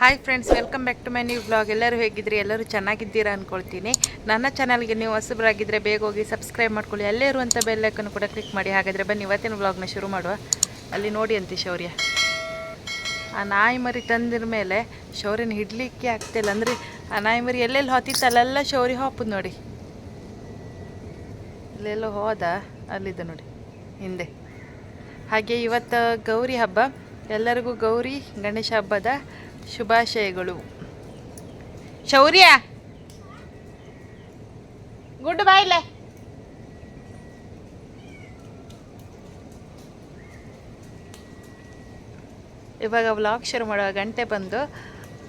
Hi friends welcome back to my new blog ಎಲ್ಲರೂ ಹೇಗಿದ್ರಿ? ಎಲ್ಲರೂ ಚೆನ್ನಾಗಿದ್ದೀರಾ ಅಂದ್ಕೊಳ್ತೀನಿ ನನ್ನ ಚಾನಲ್ಗೆ ನೀವು ಹೊಸಬರಾಗಿದ್ದರೆ ಬೇಗ ಹೋಗಿ ಸಬ್ಸ್ಕ್ರೈಬ್ ಮಾಡ್ಕೊಳ್ಳಿ. ಅಲ್ಲೇ ಇರುವಂಥ ಬೆಲ್ಲೈಕನ್ನು ಕೂಡ ಕ್ಲಿಕ್ ಮಾಡಿ. ಹಾಗಾದರೆ ಬನ್ನಿ, ಇವತ್ತಿನ ಬ್ಲಾಗ್ನ ಶುರು ಮಾಡುವ. ಅಲ್ಲಿ ನೋಡಿ ಅಂತೆ ಶೌರ್ಯ. ಆ ನಾಯಿ ಮರಿ ತಂದಿರ ಮೇಲೆ ಶೌರ್ಯನ ಹಿಡ್ಲಿಕ್ಕೆ ಆಗ್ತಿಲ್ಲ ಅಂದರೆ ಆ ನಾಯಿ ಮರಿ ಎಲ್ಲೆಲ್ಲಿ ಹೊತ್ತಿತ್ತು ಅಲ್ಲೆಲ್ಲ ಶೌರ್ಯ ಹಾಪುದು ನೋಡಿ. ಇಲ್ಲೆಲ್ಲೋ ಹೋದ ಅಲ್ಲಿದ್ದ ನೋಡಿ, ಹಿಂದೆ. ಹಾಗೆ ಇವತ್ತು ಗೌರಿ ಹಬ್ಬ. ಎಲ್ಲರಿಗೂ ಗೌರಿ ಗಣೇಶ ಹಬ್ಬದ ಶುಭಾಶಯಗಳು. ಶೌರ್ಯ! ಗುಡ್ ಬಾಯ್ಲೆ ಇವಾಗ ವ್ಲಾಗ್ ಶುರು ಮಾಡುವ ಗಂಟೆ ಬಂದು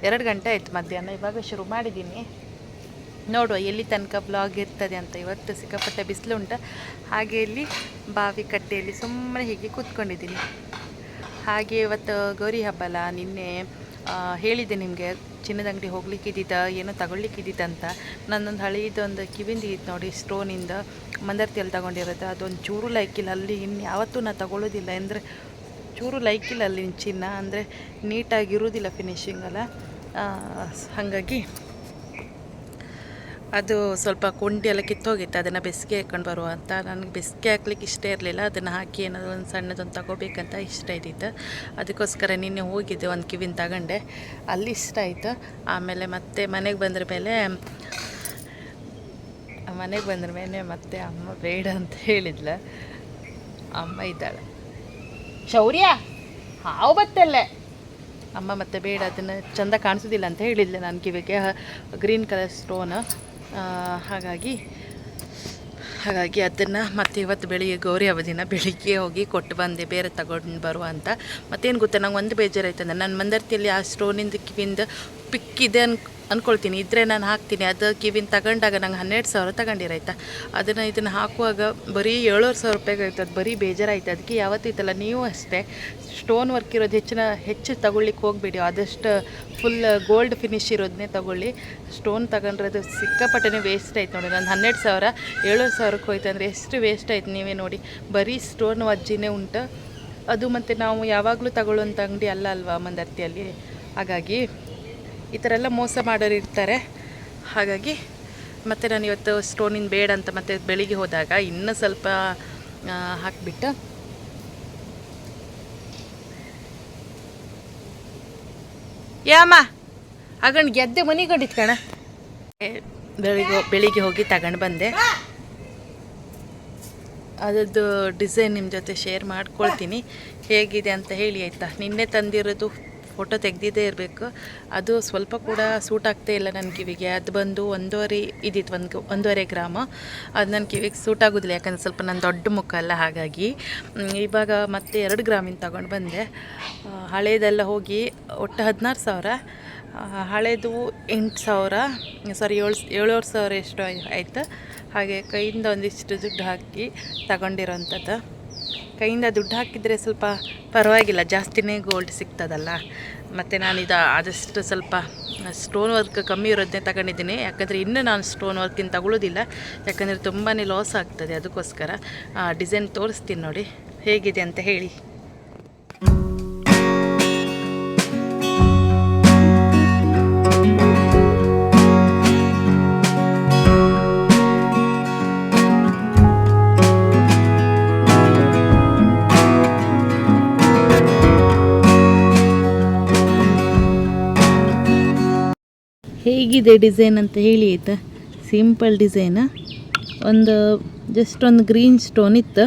ಎರಡು ಗಂಟೆ ಆಯ್ತು ಮಧ್ಯಾಹ್ನ. ಇವಾಗ ಶುರು ಮಾಡಿದ್ದೀನಿ. ನೋಡುವ ಎಲ್ಲಿ ತನಕ ಬ್ಲಾಗ್ ಇರ್ತದೆ ಅಂತ. ಇವತ್ತು ಸಿಕ್ಕಾಪಟ್ಟೆ ಬಿಸಿಲು ಉಂಟು. ಹಾಗೆ ಇಲ್ಲಿ ಬಾವಿ ಕಟ್ಟೆಯಲ್ಲಿ ಸುಮ್ಮನೆ ಹೀಗೆ ಕೂತ್ಕೊಂಡಿದ್ದೀನಿ. ಹಾಗೆ ಇವತ್ತು ಗೌರಿ ಹಬ್ಬ ಅಲ್ಲ ನಿನ್ನೆ ಆ, ಹೇಳಿದ್ದೆ ನಿಮಗೆ ಚಿನ್ನದ ಅಂಗಡಿ ಹೋಗ್ಲಿಕ್ಕಿದ್ದಿದ್ದ ಏನೋ ತಗೊಳ್ಲಿಕ್ಕಿದ್ದಿತ್ತು ಅಂತ. ನನ್ನೊಂದು ಹಳೆಯದೊಂದು ಕಿವಿಂದ ಇತ್ತು ನೋಡಿ ಸ್ಟೋನಿಂದ ಮಂದರ್ತಿಯಲ್ಲಿ ತಗೊಂಡಿರೋದು. ಅದೊಂದು ಚೂರು ಲೈಕಿಲ್ಲ ಅಲ್ಲಿ ಇನ್ನು ಯಾವತ್ತೂ ನಾನು ತಗೊಳ್ಳೋದಿಲ್ಲ. ಅಂದರೆ ಚೂರು ಲೈಕಿಲ್ಲ ಅಲ್ಲಿ ಚಿನ್ನ. ಅಂದರೆ ನೀಟಾಗಿರುವುದಿಲ್ಲ ಫಿನಿಶಿಂಗ್ ಅಲ್ಲ. ಆ, ಹಾಗಾಗಿ ಅದು ಸ್ವಲ್ಪ ಕುಂಡಿ ಎಲ್ಲ ಕಿತ್ತೋಗಿತ್ತು, ಅದನ್ನು ಬೆಸ್ಗೆ ಹಾಕೊಂಡು ಬರುವ ಅಂತ. ನನಗೆ ಬೆಸ್ಗೆ ಹಾಕ್ಲಿಕ್ಕೆ ಇಷ್ಟ ಇರಲಿಲ್ಲ, ಅದನ್ನು ಹಾಕಿ ಏನಾದರೂ ಒಂದು ಸಣ್ಣದೊಂದು ತಗೋಬೇಕಂತ ಇಷ್ಟ ಇದ್ದಿತ್ತು. ಅದಕ್ಕೋಸ್ಕರ ನಿನ್ನೆ ಹೋಗಿದ್ದೆ, ಒಂದು ಕಿವಿನ ತಗೊಂಡೆ. ಅಲ್ಲಿ ಇಷ್ಟ ಆಯಿತು. ಆಮೇಲೆ ಮತ್ತೆ ಮನೆಗೆ ಬಂದ್ರ ಮೇಲೆ, ಮನೆಗೆ ಬಂದ್ರ ಮೇಲೆ ಮತ್ತೆ ಅಮ್ಮ ಬೇಡ ಅಂತ ಹೇಳಿದ್ಲ. ಅಮ್ಮ ಇದ್ದಾಳೆ. ಶೌರ್ಯ! ಹಾವು ಬತ್ತಲ್ಲೇ. ಅಮ್ಮ ಮತ್ತೆ ಬೇಡ, ಅದನ್ನು ಚಂದ ಕಾಣಿಸೋದಿಲ್ಲ ಅಂತ ಹೇಳಿದ್ಲೆ ನಾನು ಕಿವಿಗೆ. Green colour stone. ಹಾಗಾಗಿ ಹಾಗಾಗಿ ಅದನ್ನು ಮತ್ತೆ ಇವತ್ತು ಬೆಳಿಗ್ಗೆ, ಗೌರಿ ಅವಧಿನ ಬೆಳಿಗ್ಗೆ ಹೋಗಿ ಕೊಟ್ಟು ಬಂದೆ, ಬೇರೆ ತಗೊಂಡು ಬರುವ ಅಂತ. ಮತ್ತೇನು ಗೊತ್ತಾ, ನಂಗೆ ಒಂದು ಬೇಜಾರಾಯ್ತಂದ್ರೆ ನನ್ನ ಮಂದರ್ತಿಯಲ್ಲಿ ಆ ಸ್ಟೋನಿಂದ ಕಿವಿಂದ ಪಿಕ್ಕಿದೆ ಅನ್ ಅಂದ್ಕೊಳ್ತೀನಿ ಇದ್ದರೆ ನಾನು ಹಾಕ್ತೀನಿ. ಅದು ಕಿವಿನ ತಗೊಂಡಾಗ ನಂಗೆ ಹನ್ನೆರಡು ಸಾವಿರ ತಗೊಂಡಿರಾಯ್ತಾ. ಅದನ್ನು ಇದನ್ನು ಹಾಕುವಾಗ ಬರೀ ಏಳುವರೆ ಸಾವಿರ ರೂಪಾಯಿಗೆ ಅದು ಬರೀ ಬೇಜಾರಾಯ್ತು. ಅದಕ್ಕೆ ಯಾವತ್ತಿತ್ತಲ್ಲ ನೀವು ಅಷ್ಟೇ. ಸ್ಟೋನ್ ವರ್ಕ್ ಇರೋದು ಹೆಚ್ಚಿನ, ಹೆಚ್ಚು ತಗೊಳ್ಳಿಕ್ಕೆ ಹೋಗಬೇಡಿ. ಆದಷ್ಟು ಫುಲ್ ಗೋಲ್ಡ್ ಫಿನಿಶ್ ಇರೋದನ್ನೇ ತಗೊಳ್ಳಿ. ಸ್ಟೋನ್ ತಗೊಂಡ್ರೆ ಅದು ಸಿಕ್ಕಾಪಟ್ಟೆ ವೇಸ್ಟ್ ಆಯ್ತು ನೋಡಿ. ನಾನು ಹನ್ನೆರಡು ಸಾವಿರ, ಏಳುವರೆ ಸಾವಿರಕ್ಕೆ ಹೋಯ್ತು ಅಂದರೆ ಎಷ್ಟು ವೇಸ್ಟ್ ಆಯ್ತು ನೀವೇ ನೋಡಿ. ಬರೀ ಸ್ಟೋನ್ ವಜ್ಜಿನೇ ಉಂಟು. ಅದು ಮತ್ತು ನಾವು ಯಾವಾಗಲೂ ತಗೊಳ್ಳುವಂಥ ಅಂಗಡಿ ಅಲ್ಲ ಅಲ್ವಾ ಮಂದರ್ತಿಯಲ್ಲಿ ಹಾಗಾಗಿ ಈ ಥರ ಎಲ್ಲ ಮೋಸ ಮಾಡೋರು ಇರ್ತಾರೆ. ಹಾಗಾಗಿ ಮತ್ತು ನಾನು ಇವತ್ತು ಸ್ಟೋನಿನ ಬೇಡ ಅಂತ ಮತ್ತೆ ಬೆಳಿಗ್ಗೆ ಹೋದಾಗ ಇನ್ನೂ ಸ್ವಲ್ಪ ಹಾಕಿಬಿಟ್ಟು ಯಾಮ ಆಗಣ್ಣ ಗೆದ್ದೆ ಮನಿಗೊಂಡಿತ್ತು ಕಣ ಬೆಳಿಗ್ಗೆ ಬೆಳಿಗ್ಗೆ ಹೋಗಿ ತಗೊಂಡು ಬಂದೆ. ಅದರದ್ದು ಡಿಸೈನ್ ನಿಮ್ಮ ಜೊತೆ ಶೇರ್ ಮಾಡ್ಕೊಳ್ತೀನಿ. ಹೇಗಿದೆ ಅಂತ ಹೇಳಿ ಆಯಿತಾ? ನಿನ್ನೆ ತಂದಿರೋದು ಫೋಟೋ ತೆಗೆದಿದ್ದೇ ಇರಬೇಕು. ಅದು ಸ್ವಲ್ಪ ಕೂಡ ಸೂಟ್ ಆಗ್ತಾ ಇಲ್ಲ ನನ್ನ ಕಿವಿಗೆ. ಅದು ಬಂದು ಒಂದೂವರೆ ಇದ್ದಿತ್ತು ಒಂದು ಒಂದೂವರೆ ಗ್ರಾಮ. ಅದು ನನ್ನ ಕಿವಿಗೆ ಸೂಟ್ ಆಗೋದಿಲ್ಲ, ಯಾಕಂದರೆ ಸ್ವಲ್ಪ ನನ್ನ ದೊಡ್ಡ ಮುಖ ಅಲ್ಲ ಹಾಗಾಗಿ. ಇವಾಗ ಮತ್ತೆ ಎರಡು ಗ್ರಾಮಿನ ತಗೊಂಡು ಬಂದೆ. ಹಳೇದೆಲ್ಲ ಹೋಗಿ ಒಟ್ಟು ಹದಿನಾರು ಸಾವಿರ. ಹಳೇದು ಎಂಟು ಸಾವಿರ ಸಾರಿ ಏಳು ಏಳುವರೆ ಸಾವಿರ ಎಷ್ಟು ಆಯ್ತು. ಹಾಗೆ ಕೈಯಿಂದ ಒಂದಿಷ್ಟು ದುಡ್ಡು ಹಾಕಿ ತಗೊಂಡಿರೋಂಥದ್ದು. ಕೈಯಿಂದ ದುಡ್ಡು ಹಾಕಿದರೆ ಸ್ವಲ್ಪ ಪರವಾಗಿಲ್ಲ, ಜಾಸ್ತಿನೇ ಗೋಲ್ಡ್ ಸಿಗ್ತದಲ್ಲ. ಮತ್ತು ನಾನಿದು ಆದಷ್ಟು ಸ್ವಲ್ಪ ಸ್ಟೋನ್ ವರ್ಕ್ ಕಮ್ಮಿ ಇರೋದನ್ನೇ ತಗೊಂಡಿದ್ದೀನಿ. ಯಾಕಂದರೆ ಇನ್ನು ನಾನು ಸ್ಟೋನ್ ವರ್ಕಿನ ತಗೊಳ್ಳೋದಿಲ್ಲ ಯಾಕಂದರೆ ತುಂಬಾ ಲಾಸ್ ಆಗ್ತದೆ ಅದಕ್ಕೋಸ್ಕರ. ಡಿಸೈನ್ ತೋರಿಸ್ತೀನಿ ನೋಡಿ, ಹೇಗಿದೆ ಅಂತ ಹೇಳಿ. ಹೇಗಿದೆ ಡಿಸೈನ್ ಅಂತ ಹೇಳಿ ಆಯಿತಾ? Simple design. ಒಂದು ಜಸ್ಟ್ ಒಂದು ಗ್ರೀನ್ ಸ್ಟೋನ್ ಇತ್ತು.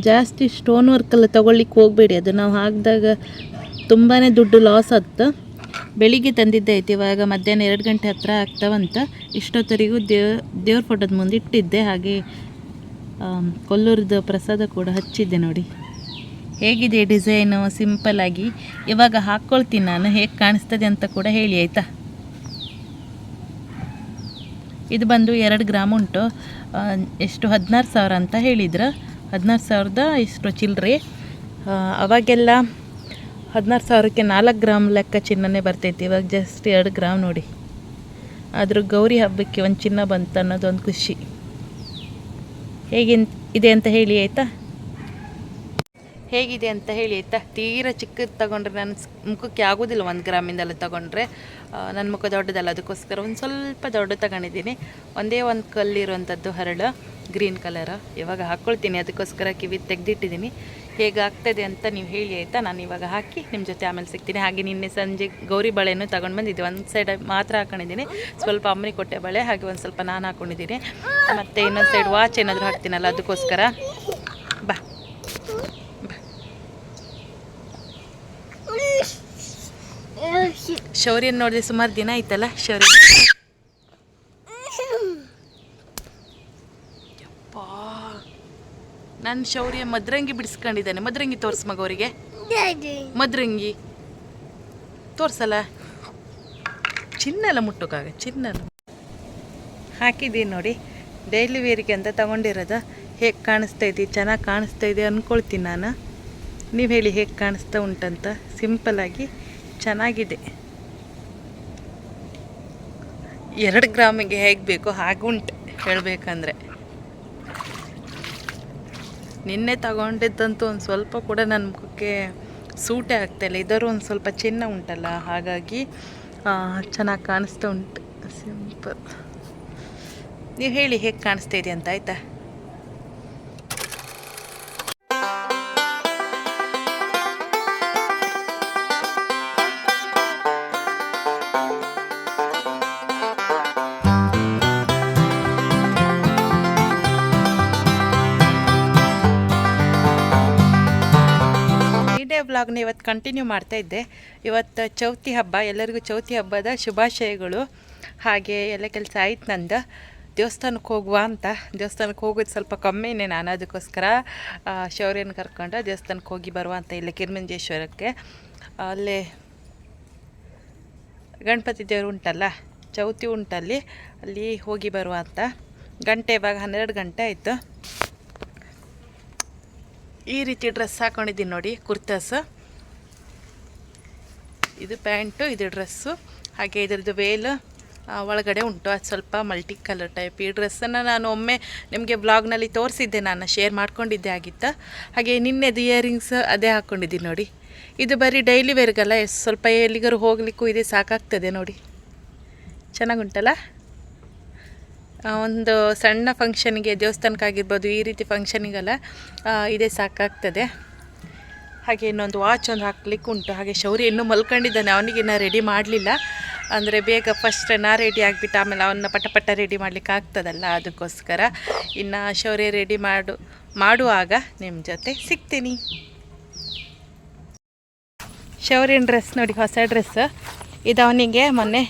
ಜಾಸ್ತಿ ಸ್ಟೋನ್ ವರ್ಕೆಲ್ಲ ತೊಗೊಳ್ಲಿಕ್ಕೆ ಹೋಗಬೇಡಿ. ಅದು ನಾವು ಹಾಕಿದಾಗ ತುಂಬಾ ದುಡ್ಡು ಲಾಸ್ ಆಯ್ತು ಬೆಳಿಗ್ಗೆ ತಂದಿದ್ದೆ ಆಯ್ತು, ಇವಾಗ ಮಧ್ಯಾಹ್ನ ಎರಡು ಗಂಟೆ ಹತ್ರ ಆಗ್ತಾವಂತ. ಇಷ್ಟೊತ್ತರಿಗೂ ದೇವ್, ದೇವ್ರ ಫೋಟೋದ ಮುಂದೆ ಇಟ್ಟಿದ್ದೆ. ಹಾಗೆ ಕೊಲ್ಲೂರದು ಪ್ರಸಾದ ಕೂಡ ಹಚ್ಚಿದ್ದೆ ನೋಡಿ. ಹೇಗಿದೆ ಡಿಸೈನು? ಆಗಿ. ಇವಾಗ ಹಾಕ್ಕೊಳ್ತೀನಿ ನಾನು. ಹೇಗೆ ಕಾಣಿಸ್ತದೆ ಅಂತ ಕೂಡ ಹೇಳಿ, ಆಯಿತಾ? ಇದು ಬಂದು ಎರಡು ಗ್ರಾಮ್ ಉಂಟು. ಎಷ್ಟು? ಹದಿನಾರು ಸಾವಿರ ಅಂತ ಹೇಳಿದ್ರು. ಹದಿನಾರು ಸಾವಿರದ ಇಷ್ಟು ಚಿಲ್ಲರೆ. ಅವಾಗೆಲ್ಲ ಹದಿನಾರು ಸಾವಿರಕ್ಕೆ ನಾಲ್ಕು ಗ್ರಾಮ್ ಲೆಕ್ಕ ಚಿನ್ನನೇ ಬರ್ತೈತಿ. ಇವಾಗ ಜಸ್ಟ್ ಎರಡು ಗ್ರಾಮ್ ನೋಡಿ. ಆದರೂ ಗೌರಿ ಹಬ್ಬಕ್ಕೆ ಒಂದು ಚಿನ್ನ ಬಂತು ಅನ್ನೋದೊಂದು ಖುಷಿ. ಹೇಗೆ ಇದೆ ಅಂತ ಹೇಳಿ ಆಯಿತಾ? ಹೇಗಿದೆ ಅಂತ ಹೇಳಿ ಆಯ್ತಾ ತೀರ ಚಿಕ್ಕದು ತಗೊಂಡ್ರೆ ನನ್ನ ಮುಖಕ್ಕೆ ಆಗೋದಿಲ್ಲ ಒಂದು ಗ್ರಾಮಿಂದೆಲ್ಲ ತಗೊಂಡ್ರೆ. ನನ್ನ ಮುಖ ದೊಡ್ಡದಲ್ಲ, ಅದಕ್ಕೋಸ್ಕರ ಒಂದು ಸ್ವಲ್ಪ ದೊಡ್ಡ ತಗೊಂಡಿದ್ದೀನಿ. ಒಂದೇ ಒಂದು ಕಲ್ಲಿರುವಂಥದ್ದು ಹರಳು, ಗ್ರೀನ್ ಕಲರ್. ಇವಾಗ ಹಾಕ್ಕೊಳ್ತೀನಿ ಅದಕ್ಕೋಸ್ಕರ ಕಿವಿ ತೆಗೆದಿಟ್ಟಿದ್ದೀನಿ. ಹೇಗೆ ಆಗ್ತದೆ ಅಂತ ನೀವು ಹೇಳಿ, ಆಯಿತಾ? ನಾನು ಇವಾಗ ಹಾಕಿ ನಿಮ್ಮ ಜೊತೆ ಆಮೇಲೆ ಸಿಗ್ತೀನಿ. ಹಾಗೆ ನಿನ್ನೆ ಸಂಜೆ ಗೌರಿ ಬಳೆಯನ್ನು ತಗೊಂಡು ಬಂದಿದ್ದೆ. ಒಂದು ಸೈಡ್ ಮಾತ್ರ ಹಾಕೊಂಡಿದ್ದೀನಿ. ಸ್ವಲ್ಪ ಅಮ್ಮನಿ ಕೊಟ್ಟೆ ಬಳೆ, ಹಾಗೆ ಒಂದು ಸ್ವಲ್ಪ ನಾನು ಹಾಕ್ಕೊಂಡಿದ್ದೀನಿ ಮತ್ತು ಇನ್ನೊಂದು ಸೈಡ್ ವಾಚ್ ಏನಾದರೂ ಹಾಕ್ತೀನಲ್ಲ, ಅದಕ್ಕೋಸ್ಕರ ಬಾ ಶೌರ್ಯನ ನೋಡಿದ್ರೆ ಸುಮಾರು ದಿನ ಆಯ್ತಲ್ಲ, ಶೌರ್ಯ. ನನ್ನ ಶೌರ್ಯ ಮದ್ರಂಗಿ ಬಿಡಿಸ್ಕೊಂಡಿದ್ದಾನೆ. ಮದ್ರಂಗಿ ತೋರ್ಸ್ ಮಗ ಅವರಿಗೆ. ಮದ್ರಂಗಿ. ತೋರ್ಸಲ್ಲ? ಚಿನ್ನಲ್ಲ ಮುಟ್ಟೋಕಾಗ, ಚಿನ್ನಲ್ಲ. ಹಾಕಿದ್ದೀನಿ ನೋಡಿ. ಡೈಲಿ ವೇರಿಗೆ ಅಂತ ತಗೊಂಡಿರೋದು. ಹೇಗೆ ಕಾಣಿಸ್ತಾ ಇದೆ? ಚೆನ್ನಾಗಿ ಕಾಣಿಸ್ತಾ ಇದೆ ಅಂದ್ಕೊಳ್ತೀನಿ ನಾನು. ನೀವು ಹೇಳಿ ಹೇಗೆ ಕಾಣಿಸ್ತಾ ಉಂಟಂತ. ಸಿಂಪಲ್ಲಾಗಿ ಚೆನ್ನಾಗಿದೆ. ಎರಡು ಗ್ರಾಮಿಗೆ ಹೇಗೆ ಬೇಕೋ ಹಾಗುಂಟು ಹೇಳಬೇಕಂದ್ರೆ. ನಿನ್ನೆ ತಗೊಂಡಿದ್ದಂತೂ ಒಂದು ಸ್ವಲ್ಪ ಕೂಡ ನನ್ನ ಮುಖಕ್ಕೆ ಸೂಟೇ ಆಗ್ತಾಯಿಲ್ಲ ಇದರ ಒಂದು ಸ್ವಲ್ಪ ಚಿನ್ನ ಉಂಟಲ್ಲ, ಹಾಗಾಗಿ ಚೆನ್ನಾಗಿ ಕಾಣಿಸ್ತಾ ಉಂಟು. ಸಿಂಪಲ್ ನೀವು ಹೇಳಿ ಹೇಗೆ ಕಾಣಿಸ್ತಾ ಇದೆ ಅಂತ, ಆಯಿತಾ? ವ್ಲಾಗ್ನ ಇವತ್ತು ಕಂಟಿನ್ಯೂ ಮಾಡ್ತಾ ಇದ್ದೆ. ಇವತ್ತು ಚೌತಿ ಹಬ್ಬ, ಎಲ್ಲರಿಗೂ ಚೌತಿ ಹಬ್ಬದ ಶುಭಾಶಯಗಳು. ಹಾಗೆ ಎಲ್ಲ ಕೆಲಸ ಆಯ್ತು ನಂದು. ದೇವಸ್ಥಾನಕ್ಕೆ ಹೋಗುವ ಅಂತ. ದೇವಸ್ಥಾನಕ್ಕೆ ಹೋಗೋದು ಸ್ವಲ್ಪ ಕಮ್ಮಿನೇ ನಾನು ಅದಕ್ಕೋಸ್ಕರ. ಶೌರ್ಯನ ಕರ್ಕೊಂಡು ದೇವಸ್ಥಾನಕ್ಕೆ ಹೋಗಿ ಬರುವ ಅಂತ ಇಲ್ಲಿ ಕಿರ್ಮಂಜೇಶ್ವರಕ್ಕೆ. ಅಲ್ಲೇ ಗಣಪತಿ ದೇವರು ಉಂಟಲ್ಲ, ಚೌತಿ ಉಂಟಲ್ಲಿ. ಅಲ್ಲಿ ಹೋಗಿ ಬರುವ ಅಂತ. ಗಂಟೆ ಇವಾಗ ಹನ್ನೆರಡು ಗಂಟೆ ಆಯಿತು. ಈ ರೀತಿ ಡ್ರೆಸ್ ಹಾಕೊಂಡಿದ್ದೀನಿ ನೋಡಿ, ಕುರ್ತಾಸ್. ಇದು ಪ್ಯಾಂಟು, ಇದು ಡ್ರೆಸ್ಸು. ಹಾಗೆ ಇದರದ್ದು ವೇಲ್ ಒಳಗಡೆ ಉಂಟು. ಅದು ಸ್ವಲ್ಪ ಮಲ್ಟಿ ಕಲರ್ ಟೈಪ್. ಈ ಡ್ರೆಸ್ಸನ್ನು ನಾನು ಒಮ್ಮೆ ನಿಮಗೆ ಬ್ಲಾಗ್ನಲ್ಲಿ ತೋರಿಸಿದ್ದೆ. ನಾನು ಶೇರ್ ಮಾಡ್ಕೊಂಡಿದ್ದೆ ಆಗಿತ್ತ. ಹಾಗೆ ನಿನ್ನೆದು ಇಯರಿಂಗ್ಸ್ ಅದೇ ಹಾಕ್ಕೊಂಡಿದ್ದೀನಿ ನೋಡಿ. ಇದು ಬರೀ ಡೈಲಿ ವೇರ್ಗಲ್ಲ. ಸ್ವಲ್ಪ ಎಲ್ಲಿಗಾರು ಹೋಗಲಿಕ್ಕೂ ಇದೆ ಸಾಕಾಗ್ತದೆ ನೋಡಿ. ಚೆನ್ನಾಗುಂಟಲ್ಲ? ಒಂದು ಸಣ್ಣ ಫಂಕ್ಷನ್ಗೆ ದೇವಸ್ಥಾನಕ್ಕಾಗಿರ್ಬೋದು ಈ ರೀತಿ ಫಂಕ್ಷನಿಗೆಲ್ಲ ಇದೇ ಸಾಕಾಗ್ತದೆ. ಹಾಗೆ ಇನ್ನೊಂದು ವಾಚ್ ಒಂದು ಹಾಕ್ಲಿಕ್ಕೆ ಉಂಟು. ಹಾಗೆ ಶೌರಿ ಇನ್ನೂ ಮಲ್ಕೊಂಡಿದ್ದಾನೆ. ಅವನಿಗೆ ಇನ್ನೂ ರೆಡಿ ಮಾಡಲಿಲ್ಲ. ಅಂದರೆ ಬೇಗ ಫಸ್ಟ್ ನಾ ರೆಡಿ ಆಗಿಬಿಟ್ಟು ಆಮೇಲೆ ಅವನ್ನ ಪಟ ಪಟ ರೆಡಿ ಮಾಡಲಿಕ್ಕೆ ಆಗ್ತದಲ್ಲ ಅದಕ್ಕೋಸ್ಕರ. ಇನ್ನು ಶೌರ್ಯ ರೆಡಿ ಮಾಡು, ಮಾಡುವಾಗ ನಿಮ್ಮ ಜೊತೆ ಸಿಗ್ತೀನಿ. ಶೌರ್ಯನ ಡ್ರೆಸ್ ನೋಡಿ, ಹೊಸ ಡ್ರೆಸ್ ಇದು ಅವನಿಗೆ ಮೊನ್ನೆ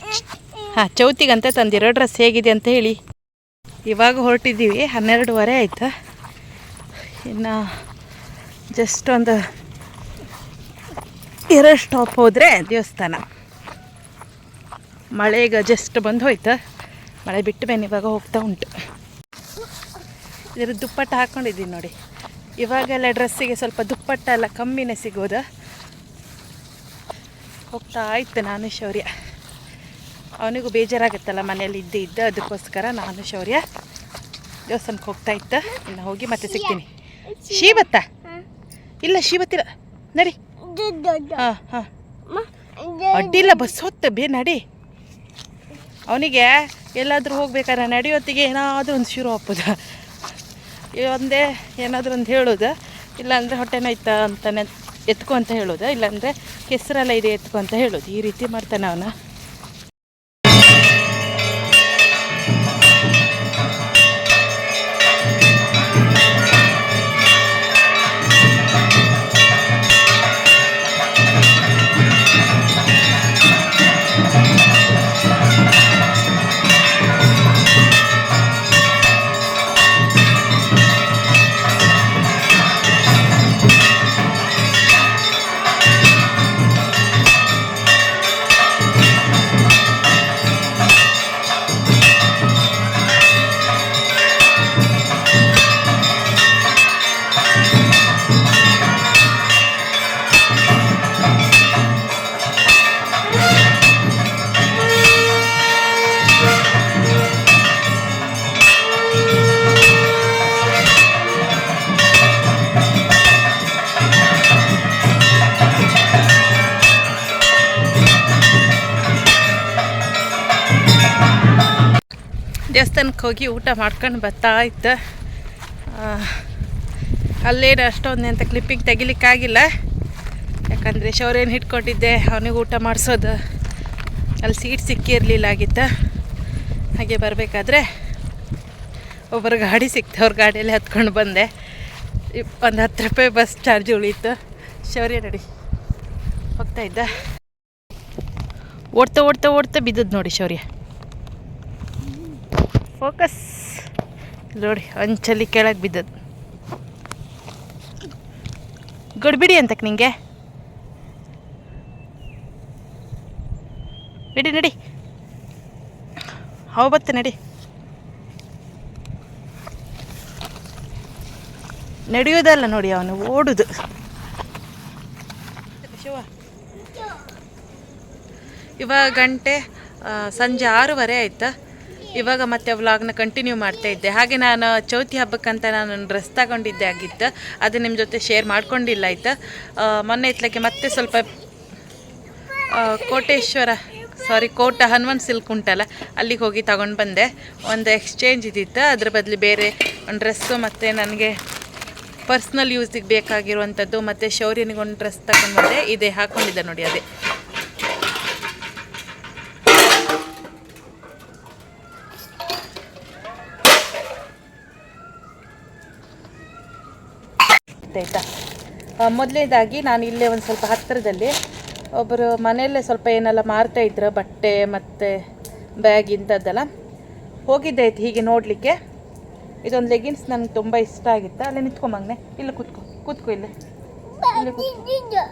ಹಾಂ, ಚೌತಿಗಂತ ತಂದಿರೋ ಡ್ರೆಸ್ ಹೇಗಿದೆ ಅಂತ ಹೇಳಿ. ಇವಾಗ ಹೊರಟಿದ್ದೀವಿ. ಹನ್ನೆರಡುವರೆ ಆಯಿತು. ಇನ್ನು ಜಸ್ಟ್ ಒಂದು ಎರಡು ಸ್ಟಾಪ್ ಹೋದರೆ ದೇವಸ್ಥಾನ. ಮಳೆ ಈಗ ಜಸ್ಟ್ ಬಂದು ಹೋಯ್ತು. ಮಳೆ ಬಿಟ್ಟು ಮೇಲೆ ಇವಾಗ ಹೋಗ್ತಾ ಉಂಟು. ಇದರ ದುಪ್ಪಟ್ಟ ಹಾಕ್ಕೊಂಡಿದ್ದೀನಿ ನೋಡಿ. ಇವಾಗೆಲ್ಲ ಡ್ರೆಸ್ಸಿಗೆ ಸ್ವಲ್ಪ ದುಪ್ಪಟ್ಟ ಎಲ್ಲ ಕಮ್ಮಿನೇ ಸಿಗೋದು. ಹೋಗ್ತಾ ಇತ್ತು ನಾನು ಶೌರ್ಯ. ಅವನಿಗೂ ಬೇಜಾರಾಗುತ್ತಲ್ಲ ಮನೇಲಿ ಇದ್ದೇ ಇದ್ದ ಅದಕ್ಕೋಸ್ಕರ ನಾನು ಶೌರ್ಯ ದೇವಸ್ಥಾನಕ್ಕೆ ಹೋಗ್ತಾ ಇತ್ತು ಇನ್ನು ಹೋಗಿ ಮತ್ತೆ ಸಿಗ್ತೀನಿ. ಶೀಬತ್ತ ಇಲ್ಲ ಶೀವತ್ತಿಲ್ಲ. ನಡಿ. ಹಾಂ ಹಾಂ. ಅಡ್ಡಿಲ್ಲ ಬಸ್ ಹೊತ್ತು ಬೇ ನಡಿ. ಅವನಿಗೆ ಎಲ್ಲಾದರೂ ಹೋಗ್ಬೇಕಾದ್ರೆ ನಡೆಯೋತ್ತಿಗೆ ಏನಾದರೂ ಒಂದು ಶುರು ಹಾಕೋದ ಒಂದೇ ಏನಾದರೂ ಒಂದು ಹೇಳೋದು. ಇಲ್ಲಾಂದರೆ ಹೊಟ್ಟೆ ನೋಯ್ತಾ ಅಂತಾನೆ ಎತ್ಕೊ ಅಂತ ಹೇಳೋದು. ಇಲ್ಲಾಂದರೆ ಹೆಸರೆಲ್ಲ ಇದೆ ಎತ್ಕೊ ಅಂತ ಹೇಳೋದು. ಈ ರೀತಿ ಮಾಡ್ತಾನೆ ಅವನು. ಹೋಗಿ ಊಟ ಮಾಡ್ಕೊಂಡು ಬರ್ತಾ ಇತ್ತು ಅಲ್ಲೇನು ಅಷ್ಟೊಂದು ಅಂತ ಕ್ಲಿಪ್ಪಿಂಗ್ ತೆಗಿಲಿಕ್ಕಾಗಿಲ್ಲ. ಯಾಕಂದರೆ ಶೌರ್ಯನ ಹಿಡ್ಕೊಂಡಿದ್ದೆ ಅವನಿಗೆ ಊಟ ಮಾಡಿಸೋದು. ಅಲ್ಲಿ ಸೀಟ್ ಸಿಕ್ಕಿರಲಿಲ್ಲ ಆಗಿತ್ತು. ಹಾಗೆ ಬರಬೇಕಾದ್ರೆ ಒಬ್ಬರ ಗಾಡಿ ಸಿಕ್ತು, ಅವ್ರ ಗಾಡಿಯಲ್ಲಿ ಹತ್ಕೊಂಡು ಬಂದೆ. ಒಂದು ಹತ್ತು ರೂಪಾಯಿ ಬಸ್ ಚಾರ್ಜ್ ಉಳೀತು. ಶೌರ್ಯ ನಡಿ. ಹೋಗ್ತಾ ಇದ್ದ. ಓಡ್ತಾ ಓಡ್ತಾ ಓಡ್ತಾ ಬಿದ್ದದ್ದು ನೋಡಿ ಶೌರ್ಯ. ಫೋಕಸ್ ನೋಡಿ ಅಂಚಲ್ಲಿ ಕೆಳಗೆ ಬಿದ್ದದ್ದು ಗಡ್ಬಿಡಿ ಅಂತಕ್ಕೆ ನಿಂಗೆ. ಬಿಡಿ ನಡಿ. ಹಾವು ಬತ್ತೆ, ನಡಿ. ನಡೆಯೋದಲ್ಲ ನೋಡಿ ಅವನು, ಓಡುದು. ಶಿವ. ಇವಾಗ ಗಂಟೆ ಸಂಜೆ ಆರೂವರೆ ಆಯ್ತಾ? ಇವಾಗ ಮತ್ತೆ ವ್ಲಾಗ್ನ ಕಂಟಿನ್ಯೂ ಮಾಡ್ತಾ ಇದ್ದೆ. ಹಾಗೆ ನಾನು ಚೌತಿ ಹಬ್ಬಕ್ಕಂತ ನಾನು ಡ್ರೆಸ್ ತಗೊಂಡಿದ್ದೆ ಆಗಿತ್ತು. ಅದು ನಿಮ್ಮ ಜೊತೆ ಶೇರ್ ಮಾಡ್ಕೊಂಡಿಲ್ಲ ಆಯ್ತು? ಮೊನ್ನೆ ಇತ್ಲಕ್ಕೆ ಮತ್ತೆ ಸ್ವಲ್ಪ ಕೋಟೇಶ್ವರ ಸಾರಿ ಕೋಟ ಹನುಮನ್ ಸಿಲ್ಕ್ ಉಂಟಲ್ಲ, ಅಲ್ಲಿಗೆ ಹೋಗಿ ತಗೊಂಡು ಬಂದೆ. ಒಂದು ಎಕ್ಸ್ಚೇಂಜ್ ಇದ್ದಿತ್ತು. ಅದ್ರ ಬದಲು ಬೇರೆ ಒಂದು ಡ್ರೆಸ್ಸು ಮತ್ತು ನನಗೆ ಪರ್ಸ್ನಲ್ ಯೂಸಿಗೆ ಬೇಕಾಗಿರುವಂಥದ್ದು ಮತ್ತು ಶೌರ್ಯನಿಗೆ ಒಂದು ಡ್ರೆಸ್ ತಗೊಂಡು ಬಂದೆ. ಇದೇ ಹಾಕ್ಕೊಂಡಿದ್ದೆ ನೋಡಿ ಅದೇ. ಆಯಿತಾ? ಮೊದಲನೇದಾಗಿ ನಾನು ಇಲ್ಲೇ ಒಂದು ಸ್ವಲ್ಪ ಹತ್ತಿರದಲ್ಲಿ ಒಬ್ಬರು ಮನೆಯಲ್ಲೇ ಸ್ವಲ್ಪ ಏನೆಲ್ಲ ಮಾರ್ತಾ ಇದ್ರು, ಬಟ್ಟೆ ಮತ್ತು ಬ್ಯಾಗ್ ಇಂಥದ್ದೆಲ್ಲ. ಹೋಗಿದ್ದೆ ಆಯ್ತು ಹೀಗೆ ನೋಡಲಿಕ್ಕೆ. ಇದೊಂದು ಲೆಗಿನ್ಸ್ ನನಗೆ ತುಂಬ ಇಷ್ಟ ಆಗಿತ್ತು. ಅಲ್ಲೇ ನಿಂತ್ಕೊಂಬಂಗೆ ಇಲ್ಲ ಕೂತ್ಕೊ ಕೂತ್ಕೊ ಇಲ್ಲೇ. ಇಲ್ಲೇ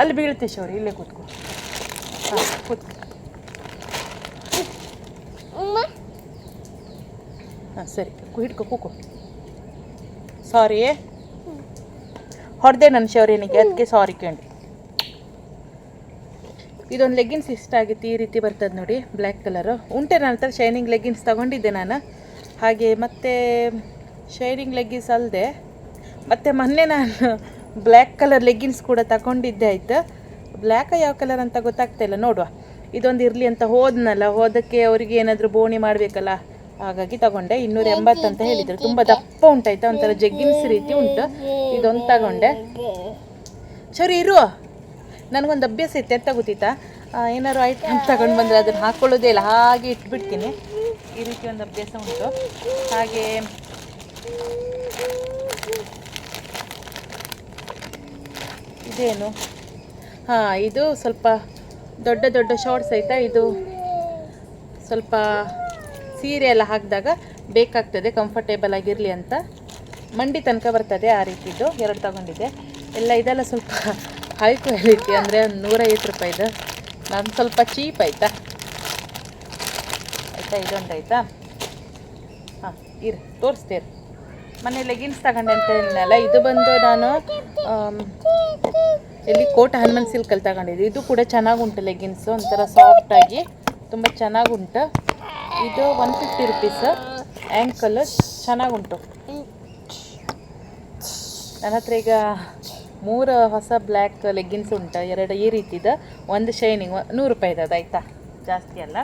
ಅಲ್ಲಿ ಬೀಳುತ್ತೆ ಶೌರಿ ಇಲ್ಲೇ ಕೂತ್ಕೊ. ಹಾಂ ಕೂತ್ಕೊ. ಹಾಂ, ಸರಿ ಹಿಡ್ಕೊ ಕೂಕೋ ಸಾರಿ ಹೊಡೆದೆ ನನ್ನ ಶೌರ್ಯನಿಗೆ ಅದಕ್ಕೆ ಸಾರಿ ಕೇಳಿ ಇದೊಂದು ಲೆಗ್ಗಿನ್ಸ್ ಇಷ್ಟ ಆಗಿತ್ತು, ಈ ರೀತಿ ಬರ್ತದೆ ನೋಡಿ ಬ್ಲ್ಯಾಕ್ ಕಲರು ಉಂಟೆ ನನ್ನ ಹತ್ರ ಶೈನಿಂಗ್ ಲೆಗ್ಗಿನ್ಸ್ ತಗೊಂಡಿದ್ದೆ ನಾನು. ಹಾಗೆ ಮತ್ತೆ ಶೈನಿಂಗ್ ಲೆಗ್ಗಿನ್ಸ್ ಅಲ್ಲದೆ ಮತ್ತೆ ಮೊನ್ನೆ ನಾನು ಬ್ಲ್ಯಾಕ್ ಕಲರ್ ಲೆಗ್ಗಿನ್ಸ್ ಕೂಡ ತಗೊಂಡಿದ್ದೆ ಆಯಿತು. ಬ್ಲ್ಯಾಕ ಯಾವ ಕಲರ್ ಅಂತ ಗೊತ್ತಾಗ್ತಾ ಇಲ್ಲ, ನೋಡುವ. ಇದೊಂದು ಇರಲಿ ಅಂತ ಹೋದ್ನಲ್ಲ, ಹೋದಕ್ಕೆ ಅವರಿಗೆ ಏನಾದರೂ ಬೋಣಿ ಮಾಡಬೇಕಲ್ಲ. ಹಾಗಾಗಿ ತಗೊಂಡೆ. ಇನ್ನೂರ ಎಂಬತ್ತು ಅಂತ ಹೇಳಿದರು. ತುಂಬ ದಪ್ಪ ಉಂಟಾಯ್ತಾ ಒಂಥರ ಜಗ್ಗಿನ್ಸ್ ರೀತಿ ಉಂಟು. ಇದೊಂದು ತಗೊಂಡೆ. ಸರಿ ಇರು. ನನಗೊಂದು ಅಭ್ಯಾಸ ಇತ್ತು. ಎಂತ ಗೊತ್ತಿತ್ತಾ? ಏನಾದ್ರು ಐಟಮ್ ತಗೊಂಡು ಬಂದರೆ ಅದನ್ನು ಹಾಕ್ಕೊಳ್ಳೋದೇ ಇಲ್ಲ. ಹಾಗೆ ಇಟ್ಬಿಡ್ತೀನಿ. ಈ ರೀತಿ ಒಂದು ಅಭ್ಯಾಸ ಉಂಟು. ಹಾಗೆ ಇದೇನು? ಹಾಂ ಇದು ಸ್ವಲ್ಪ ದೊಡ್ಡ ದೊಡ್ಡ ಶಾರ್ಟ್ಸ್ ಆಯಿತಾ? ಇದು ಸ್ವಲ್ಪ ಸೀರೆ ಎಲ್ಲ ಹಾಕಿದಾಗ ಬೇಕಾಗ್ತದೆ ಕಂಫರ್ಟೇಬಲ್ ಆಗಿರಲಿ ಅಂತ. ಮಂಡಿ ತನಕ ಬರ್ತದೆ ಆ ರೀತಿದು, ಎರಡು ತಗೊಂಡಿದ್ದೆ. ಎಲ್ಲ ಇದೆಲ್ಲ ಸ್ವಲ್ಪ ಹೈ ಕ್ವಾಲಿಟಿ ಅಂದರೆ ಒಂದು ನೂರೈವತ್ತು ರೂಪಾಯಿದು ನಾನು ಸ್ವಲ್ಪ ಚೀಪ್ ಆಯಿತಾ? ಆಯಿತಾ ಇದೊಂದು ಆಯಿತಾ ಹಾಂ, ಇರು, ತೋರಿಸ್ತೀರಿ. ಮೊನ್ನೆ ಲೆಗಿನ್ಸ್ ತಗೊಂಡೆ ಅಂತ ಹೇಳಿದ್ನಲ್ಲ, ಇದು ಬಂದು ನಾನು ಇಲ್ಲಿ ಕೋಟ ಹನುಮನ್ ಸಿಲ್ಕಲ್ಲಿ ತಗೊಂಡಿದ್ದೆ. ಇದು ಕೂಡ ಚೆನ್ನಾಗುಂಟು ಲೆಗಿನ್ಸು ಒಂಥರ ಸಾಫ್ಟಾಗಿ ತುಂಬ ಚೆನ್ನಾಗುಂಟು ಇದು ಒನ್ ಫಿಫ್ಟಿ ರುಪೀಸ್ ಕಲರ್ ಚೆನ್ನಾಗುಂಟು. ನನ್ನ ಹತ್ರ ಈಗ ಮೂರು ಹೊಸ ಬ್ಲ್ಯಾಕ್ ಲೆಗ್ಗಿನ್ಸ್ ಉಂಟು. ಎರಡು ಈ ರೀತಿದ. ಒಂದು ಶೈನಿಂಗ್ ನೂರು ರೂಪಾಯಿದು ಅದು ಆಯಿತಾ? ಜಾಸ್ತಿ ಅಲ್ಲ.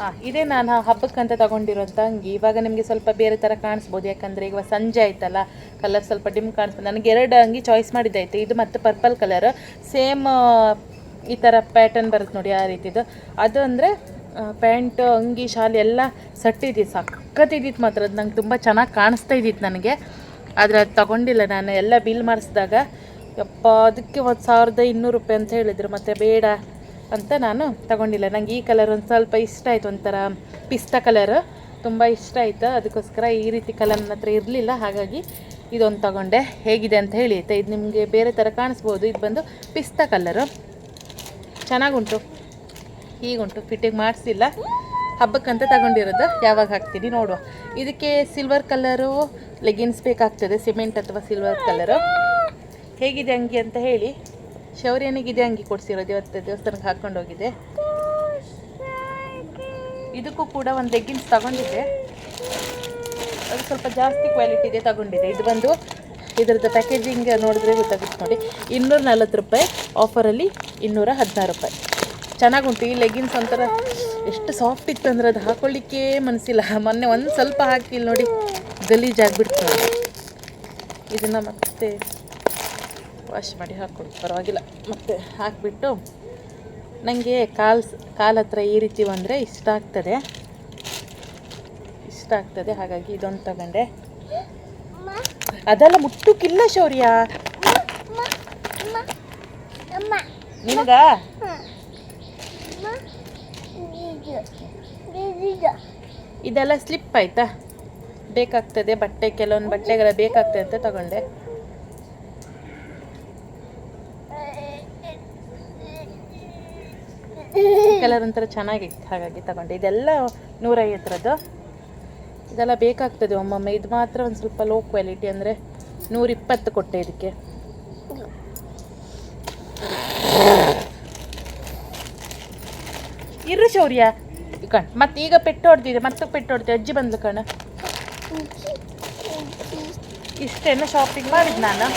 ಹಾಂ, ಇದೇ ನಾನು ಹಬ್ಬಕ್ಕಂತ ತೊಗೊಂಡಿರೋಂಥ ಅಂಗಿ. ಇವಾಗ ನಿಮಗೆ ಸ್ವಲ್ಪ ಬೇರೆ ಥರ ಕಾಣಿಸ್ಬೋದು. ಯಾಕಂದರೆ ಇವಾಗ ಸಂಜೆ ಆಯ್ತಲ್ಲ ಕಲರ್ ಸ್ವಲ್ಪ ಡಿಮ್ ಕಾಣಿಸ್ಬೋದು. ನನಗೆ ಎರಡು ಅಂಗಿ ಚಾಯ್ಸ್ ಮಾಡಿದ್ದಾಯ್ತು. ಇದು ಮತ್ತು ಪರ್ಪಲ್ ಕಲರ್ ಸೇಮ್ ಈ ಥರ ಪ್ಯಾಟರ್ನ್ ಬರುತ್ತೆ ನೋಡಿ ಆ ರೀತಿದು. ಅದು ಅಂದರೆ ಪ್ಯಾಂಟ್, ಅಂಗಿ, ಶಾಲೆ ಎಲ್ಲ ಸಟ್ಟಿದ್ದಿತ್ತು ಸಖತ್ತಿದ್ದಿತ್ತು ಮಾತ್ರ. ಅದು ನಂಗೆ ತುಂಬ ಚೆನ್ನಾಗಿ ಕಾಣಿಸ್ತಾ ಇದ್ದಿತ್ತು ನನಗೆ. ಆದರೆ ಅದು ತಗೊಂಡಿಲ್ಲ ನಾನು. ಎಲ್ಲ ಬಿಲ್ ಮಾಡಿಸಿದಾಗ, ಯಪ್ಪ ಅದಕ್ಕೆ ಒಂದು ಸಾವಿರದ ಇನ್ನೂರು ರೂಪಾಯಿ ಅಂತ ಹೇಳಿದರು. ಮತ್ತು ಬೇಡ ಅಂತ ನಾನು ತಗೊಂಡಿಲ್ಲ. ನಂಗೆ ಈ ಕಲರ್ ಒಂದು ಸ್ವಲ್ಪ ಇಷ್ಟ ಆಯಿತು, ಒಂಥರ ಪಿಸ್ತಾ ಕಲರ್ ತುಂಬ ಇಷ್ಟ ಆಯಿತು. ಅದಕ್ಕೋಸ್ಕರ ಈ ರೀತಿ ಕಲರ್ ನನ್ನ ಹತ್ರ ಇರಲಿಲ್ಲ. ಹಾಗಾಗಿ ಇದೊಂದು ತಗೊಂಡೆ. ಹೇಗಿದೆ ಅಂತ ಹೇಳಿ ಇದು ನಿಮಗೆ ಬೇರೆ ಥರ ಕಾಣಿಸ್ಬೋದು. ಇದು ಬಂದು ಪಿಸ್ತಾ ಕಲರು ಚೆನ್ನಾಗುಂಟು ಹೀಗುಂಟು. ಫಿಟ್ಟಿಂಗ್ ಮಾಡಿಸಿಲ್ಲ. ಹಬ್ಬಕ್ಕಂತ ತಗೊಂಡಿರೋದು. ಯಾವಾಗ ಹಾಕ್ತೀನಿ ನೋಡುವ. ಇದಕ್ಕೆ ಸಿಲ್ವರ್ ಕಲರು ಲೆಗಿನ್ಸ್ ಬೇಕಾಗ್ತದೆ. ಸಿಮೆಂಟ್ ಅಥವಾ ಸಿಲ್ವರ್ ಕಲರು ಹೇಗಿದೆ ಅಂಗಿ ಅಂತ ಹೇಳಿ. ಶೌರ್ಯನಿಗೆ ಇದೆ ಅಂಗಿ ಕೊಡಿಸಿರೋದು. ಇವತ್ತು ದೇವಸ್ಥಾನಕ್ಕೆ ಹಾಕ್ಕೊಂಡು ಹೋಗಿದೆ ಇದಕ್ಕೂ ಕೂಡ ಒಂದು ಲೆಗ್ಗಿನ್ಸ್ ತಗೊಂಡಿದ್ದೆ. ಅದು ಸ್ವಲ್ಪ ಜಾಸ್ತಿ ಕ್ವಾಲಿಟಿ ಇದೆ ತಗೊಂಡಿದೆ ಇದು ಬಂದು ಇದರದ್ದು ಪ್ಯಾಕೇಜಿಂಗ್ ನೋಡಿದ್ರೆ ಗೊತ್ತಾಗುತ್ತೆ ನೋಡಿ. ಇನ್ನೂರ ನಲ್ವತ್ತು ರೂಪಾಯಿ ಆಫರಲ್ಲಿ ಇನ್ನೂರ ಹದಿನಾರು ರೂಪಾಯಿ. ಚೆನ್ನಾಗುಂಟು. ಈ ಲೆಗಿನ್ಸ್ ಒಂಥರ ಎಷ್ಟು ಸಾಫ್ಟ್ ಇತ್ತು ಅಂದ್ರೆ ಅದು ಹಾಕೊಳ್ಳಿಕ್ಕೆ ಮನಸ್ಸಿಲ್ಲ ಮೊನ್ನೆ ಒಂದು ಸ್ವಲ್ಪ ಹಾಕಿಲ್ಲ ನೋಡಿ ಗಲೀಜಾಗ್ಬಿಡ್ತು ಇದನ್ನು ಮತ್ತೆ ವಾಶ್ ಮಾಡಿ ಹಾಕ್ಕೊಡು ಪರವಾಗಿಲ್ಲ. ಮತ್ತೆ ಹಾಕಿಬಿಟ್ಟು ನನಗೆ ಕಾಲ್ ಕಾಲ್ ಹತ್ರ ಈ ರೀತಿ ಬಂದರೆ ಇಷ್ಟ ಆಗ್ತದೆ. ಇಷ್ಟ ಆಗ್ತದೆ. ಹಾಗಾಗಿ ಇದೊಂದು ತಗೊಂಡೆ. ಅದೆಲ್ಲ ಮುಟ್ಟುಕ್ಕಿಲ್ಲ ಶೌರ್ಯ. ನಿನಗ ಇದೆಲ್ಲ ಸ್ಲಿಪ್ ಆಯ್ತಾ? ಬೇಕಾಗ್ತದೆ ಬಟ್ಟೆ, ಕೆಲವೊಂದು ಬಟ್ಟೆಗಳ ಬೇಕಾಗ್ತದೆ ಅಂತ ತಗೊಂಡೆ. ಕಲರ್ ಒಂಥರ ಚೆನ್ನಾಗಿತ್ತು ಹಾಗಾಗಿ ತಗೊಂಡೆ. ಇದೆಲ್ಲ ನೂರೈವತ್ತರದ್ದು. ಇದೆಲ್ಲ ಬೇಕಾಗ್ತದೆ ಒಮ್ಮೊಮ್ಮೆ. ಇದು ಮಾತ್ರ ಒಂದು ಸ್ವಲ್ಪ ಲೋ ಕ್ವಾಲಿಟಿ ಅಂದರೆ ನೂರಿಪ್ಪತ್ತು ಕೊಟ್ಟೆ ಇದಕ್ಕೆ. ಇರು ಶೌರ್ಯ. ಕಣ್. ಮತ್ತೆ ಈಗ ಪೆಟ್ಟು ಹೊಡ್ದಿದೆ, ಮತ್ತೆ ಪೆಟ್ಟು ಅಜ್ಜಿ ಬಂದ್ಲು ಕಣ. ಇಷ್ಟೇನು ಶಾಪಿಂಗ್ ಮಾಡಿದ್ ನಾನು.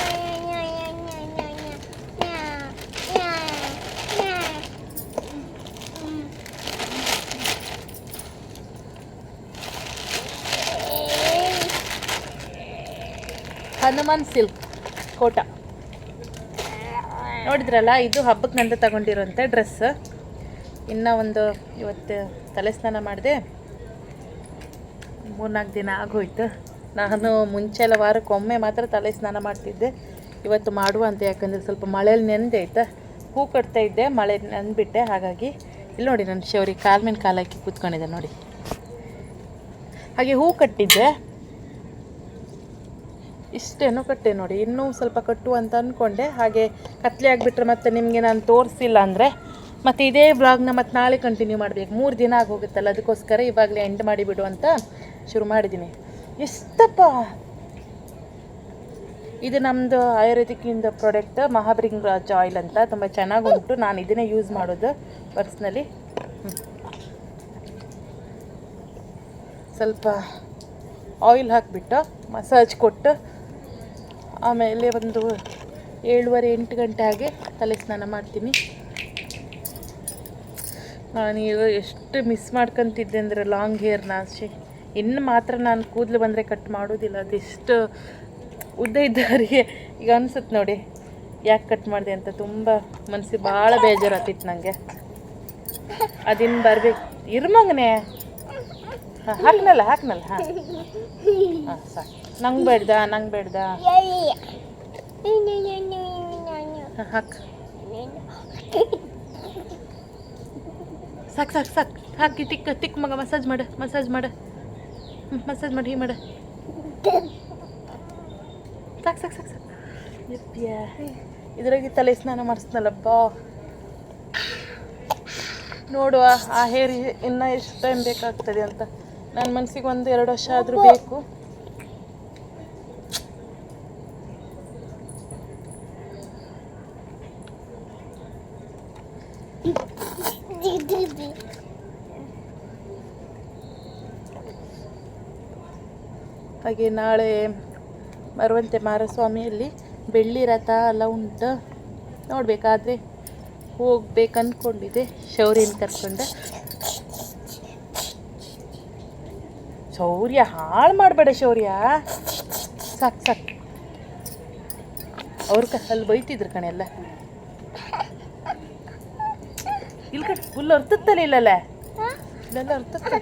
ಹನುಮಾನ್ ಸಿಲ್ಕ್ ಕೋಟ. ನೋಡಿದ್ರಲ್ಲ, ಇದು ಹಬ್ಬಕ್ಕೆ ನಂತ ತಗೊಂಡಿರೋಂಥ ಡ್ರೆಸ್ ಇನ್ನೂ ಒಂದು ಇವತ್ತು ತಲೆ ಸ್ನಾನ ಮಾಡಿದೆ. ಮೂರ್ನಾಲ್ಕು ದಿನ ಆಗೋಯ್ತು. ನಾನು ಮುಂಚೆಲ್ಲ ವಾರಕ್ಕೊಮ್ಮೆ ಮಾತ್ರ ತಲೆ ಸ್ನಾನ ಮಾಡ್ತಿದ್ದೆ. ಇವತ್ತು ಮಾಡುವ ಅಂತ, ಯಾಕಂದರೆ ಸ್ವಲ್ಪ ಮಳೆಯಲ್ಲಿ ನೆನೆದೆ ಆಯ್ತಾ. ಹೂ ಕಟ್ತಾ ಇದ್ದೆ, ಮಳೆ ನೆಂದ್ಬಿಟ್ಟೆ ಹಾಗಾಗಿ ಇಲ್ಲಿ ನೋಡಿ ನನ್ನ ಶೌರಿ ಕಾಲ್ಮಿನ ಮೇಲೆ ಕಾಲು ಕೂತ್ಕೊಂಡಿದ್ದೆ ನೋಡಿ. ಹಾಗೆ ಹೂ ಕಟ್ಟಿದ್ದೆ. ಇಷ್ಟೇನೋ ಕಟ್ಟೆ ನೋಡಿ, ಇನ್ನೂ ಸ್ವಲ್ಪ ಕಟ್ಟು ಅಂತ ಅಂದ್ಕೊಂಡೆ ಹಾಗೆ ಕತ್ಲೆ ಆಗಿಬಿಟ್ರೆ ಮತ್ತೆ ನಿಮಗೆ ನಾನು ತೋರಿಸಿಲ್ಲ ಅಂದರೆ ಮತ್ತು ಇದೇ ವ್ಲಾಗ್ನ ಮತ್ತು ನಾಳೆ ಕಂಟಿನ್ಯೂ ಮಾಡಬೇಕು. ಮೂರು ದಿನ ಆಗೋಗುತ್ತಲ್ಲ, ಅದಕ್ಕೋಸ್ಕರ ಇವಾಗಲೇ ಎಂಡ್ ಮಾಡಿಬಿಡು ಅಂತ ಶುರು ಮಾಡಿದ್ದೀನಿ ಎಷ್ಟಪ್ಪ! ಇದು ನಮ್ಮದು ಆಯುರ್ವೇದಿಕಿಂದ ಪ್ರಾಡಕ್ಟ್ ಮಹಾಬ್ರಿಂಗ್ ರಾಜ್ ಆಯಿಲ್ ಅಂತ. ತುಂಬ ಚೆನ್ನಾಗಿ ಉಂಟು ನಾನು ಇದನ್ನೇ ಯೂಸ್ ಮಾಡೋದು ಪರ್ಸ್ನಲಿ ಸ್ವಲ್ಪ ಆಯಿಲ್ ಹಾಕಿಬಿಟ್ಟು ಮಸಾಜ್ ಕೊಟ್ಟು ಆಮೇಲೆ ಒಂದು ಏಳುವರೆ ಎಂಟು ಗಂಟೆ ಹಾಗೆ ತಲೆ ಸ್ನಾನ ಮಾಡ್ತೀನಿ. ನಾನೀಗ ಎಷ್ಟು ಮಿಸ್ ಮಾಡ್ಕೊತಿದ್ದೆ ಅಂದರೆ ಲಾಂಗ್ ಹೇರ್ನ ಶಿ ಇನ್ನು ಮಾತ್ರ ನಾನು ಕೂದಲು ಬಂದರೆ ಕಟ್ ಮಾಡೋದಿಲ್ಲ ಅದೆಷ್ಟು ಉದ್ದ ಇದ್ದವರಿಗೆ ಈಗ ಅನ್ಸುತ್ತೆ ನೋಡಿ ಯಾಕೆ ಕಟ್ ಮಾಡಿದೆ ಅಂತ. ತುಂಬ ಮನಸ್ಸಿಗೆ ಭಾಳ ಬೇಜಾರಾಗ್ತಿತ್ತು ನನಗೆ ಅದಿನ್ನು ಬರಬೇಕು. ಇರ್ಮಂಗನೆ ಹಾಂ, ಹಾಕ್ನಲ್ಲ ಹಾಕ್ನಲ್ಲ, ಹಾಂ. ಹಾಂ ಸಾಕು ನಂಗೆ ಬೇಡ್ದ ನಂಗೆ ಬೇಡ್ದ. ಹಾಕು. ಸಾಕು ಸಾಕು ಸಾಕು. ಹಾಕಿ ತಿಕ್ ತಿಕ್ಕ ಮಗ ಮಸಾಜ್ ಮಾಡ ಮಸಾಜ್ ಮಾಡು. ಮಸಾಜ್ ಮಾಡಿ ಹೀಗೆ ಮಾಡು. ಸಾಕು ಸಾಕು ಸಾಕು ಸಾಕು. ಇದ್ರಾಗಿ ಇದ್ರಾಗೆ ತಲೆ ಸ್ನಾನ ಮಾಡಿಸ್ನಲ್ಲಪ್ಪ ನೋಡುವ ಆ ಹೇರಿ ಇನ್ನೂ ಎಷ್ಟು ಟೈಮ್ ಬೇಕಾಗ್ತದೆ ಅಂತ. ನನ್ನ ಮನಸ್ಸಿಗೆ ಒಂದು ಎರಡು ವರ್ಷ ಆದರೂ ಬೇಕು. ಹಾಗೆ ನಾಳೆ ಬರುವಂತೆ ಮಾರಸ್ವಾಮಿಯಲ್ಲಿ ಬೆಳ್ಳಿ ರಥ ಎಲ್ಲ ಉಂಟು. ನೋಡಬೇಕಾದ್ರೆ ಹೋಗ್ಬೇಕು ಅಂದ್ಕೊಂಡಿದ್ದೆ ಶೌರ್ಯನ ಕರ್ಕೊಂಡು. ಶೌರ್ಯ, ಹಾಳು ಮಾಡಬೇಡ ಶೌರ್ಯ. ಸಾಕು ಸಾಕು. ಅವ್ರ ಅಲ್ಲಿ ಬೈತಿದ್ರು ಕಣೆಲ್ಲ ಇಲ್ಲಿ ಕಡೆ ಫುಲ್ ಅರ್ತತ್ತಲ್ಲ ಇಲ್ಲಲ್ಲ? ಇಲ್ಲೆಲ್ಲ ಅರ್ತತ್ತಲ್ಲ?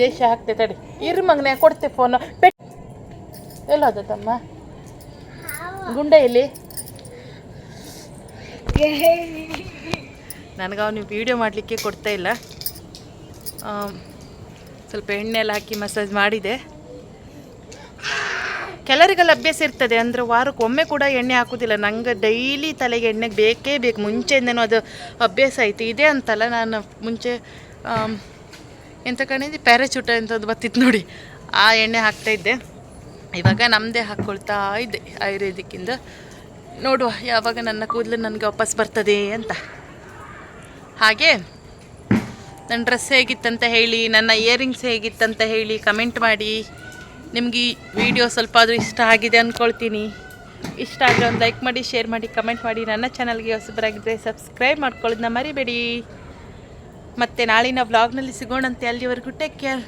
ದೇಶ ಹಾಕ್ತೆ ತಡಿ. ಇರು ಮಗನೇ ಕೊಡ್ತೆ ಫೋನು ಪೆಟ್ ಎಲ್ಲ ತಮ್ಮ ಗುಂಡ ಇಲ್ಲಿ ನನಗೆ ಅವನು ವೀಡಿಯೋ ಮಾಡಲಿಕ್ಕೆ ಕೊಡ್ತಾ ಇಲ್ಲ. ಸ್ವಲ್ಪ ಎಣ್ಣೆ ಎಲ್ಲ ಹಾಕಿ ಮಸಾಜ್ ಮಾಡಿದೆ. ಕೆಲರಿಗೆಲ್ಲ ಅಭ್ಯಾಸ ಇರ್ತದೆ, ಅಂದರೆ ವಾರಕ್ಕೆ ಒಮ್ಮೆ ಕೂಡ ಎಣ್ಣೆ ಹಾಕೋದಿಲ್ಲ. ನಂಗೆ ಡೈಲಿ ತಲೆಗೆ ಎಣ್ಣೆ ಬೇಕೇ ಬೇಕು. ಮುಂಚೆಯಿಂದನೂ ಅದು ಅಭ್ಯಾಸ ಆಯಿತು. ಇದೆ ಅಂತಲ್ಲ, ನಾನು ಮುಂಚೆ ಎಂತ ಕಣಿದ್ದೆ ಪ್ಯಾರಾಚೂಟ ಅಂತದ್ದು ಬರ್ತಿತ್ತು ನೋಡಿ. ಆ ಎಣ್ಣೆ ಹಾಕ್ತಾಯಿದ್ದೆ ಇವಾಗ ನಮ್ಮದೇ ಹಾಕ್ಕೊಳ್ತಾ ಇದ್ದೆ ಆಯುರ್ವೇದಿಕ್ಕಿಂದ. ನೋಡುವ, ಯಾವಾಗ ನನ್ನ ಕೂದಲು ನನಗೆ ವಾಪಸ್ ಬರ್ತದೆ ಅಂತ. ಹಾಗೆ ನನ್ನ ಡ್ರೆಸ್ ಹೇಗಿತ್ತಂತ ಹೇಳಿ, ನನ್ನ ಇಯರಿಂಗ್ಸ್ ಹೇಗಿತ್ತಂತ ಹೇಳಿ ಕಮೆಂಟ್ ಮಾಡಿ. ನಿಮಗೆ ವಿಡಿಯೋ ಸ್ವಲ್ಪ ಆದರೂ ಇಷ್ಟ ಆಗಿದೆ ಅಂದ್ಕೊಳ್ತೀನಿ ಇಷ್ಟ ಆದರೆ ಒಂದು ಲೈಕ್ ಮಾಡಿ ಶೇರ್ ಮಾಡಿ ಕಮೆಂಟ್ ಮಾಡಿ. ನನ್ನ ಚಾನಲ್ಗೆ ಹೊಸಬರಾಗಿದ್ದರೆ ಸಬ್ಸ್ಕ್ರೈಬ್ ಮಾಡ್ಕೊಳ್ಳೋದನ್ನ ಮರಿಬೇಡಿ. ಮತ್ತು ನಾಳಿನ ವ್ಲಾಗ್ನಲ್ಲಿ ಸಿಗೋಣಂತೆ. ಅಲ್ಲಿವರೆಗೂ ಟೇಕ್ ಕೇರ್